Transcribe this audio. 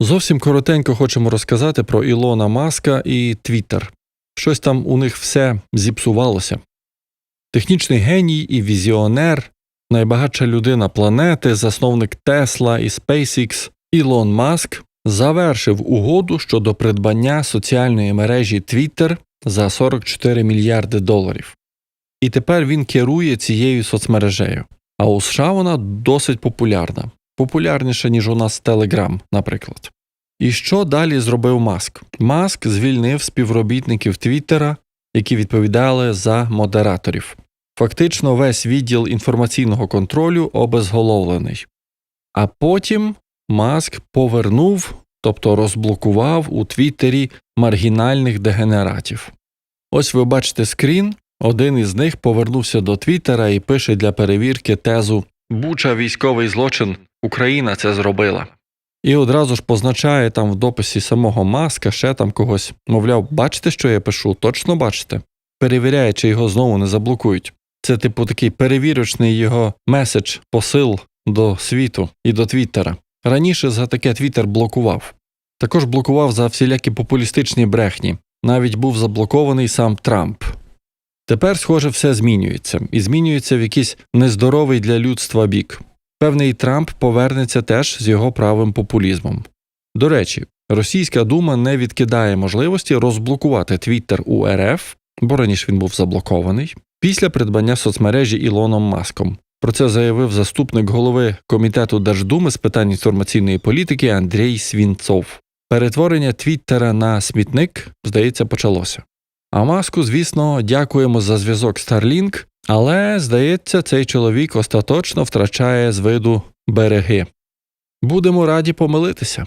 Зовсім коротенько хочемо розказати про Ілона Маска і Твіттер. Щось там у них все зіпсувалося. Технічний геній і візіонер, найбагатша людина планети, засновник Тесла і SpaceX Ілон Маск завершив угоду щодо придбання соціальної мережі Twitter за 44 мільярди доларів. І тепер він керує цією соцмережею. А у США вона досить популярна, популярніша, ніж у нас Telegram, наприклад. І що далі зробив Маск? Маск звільнив співробітників Твіттера, які відповідали за модераторів. Фактично, весь відділ інформаційного контролю обезголовлений. А потім Маск повернув, тобто розблокував у Твіттері маргінальних дегенератів. Ось ви бачите скрін. Один із них повернувся до Твіттера і пише для перевірки тезу Буча військовий злочин, Україна це зробила. І одразу ж позначає там в дописі самого Маска ще там когось, мовляв, бачите, що я пишу, точно бачите. Перевіряє, чи його знову не заблокують. Це, типу, такий перевірочний його меседж, посил до світу і до Твіттера. Раніше за таке Твіттер блокував. Також блокував за всілякі популістичні брехні. Навіть був заблокований сам Трамп. Тепер, схоже, все змінюється, і змінюється в якийсь нездоровий для людства бік. Певний Трамп повернеться теж з його правим популізмом. До речі, російська дума не відкидає можливості розблокувати Твіттер у РФ, бо раніше він був заблокований, після придбання соцмережі Ілоном Маском. Про це заявив заступник голови комітету Держдуми з питань інформаційної політики Андрій Свінцов. Перетворення Твіттера на смітник, здається, почалося. А маску, звісно, дякуємо за зв'язок Starlink, але, здається, цей чоловік остаточно втрачає з виду береги. Будемо раді помилитися.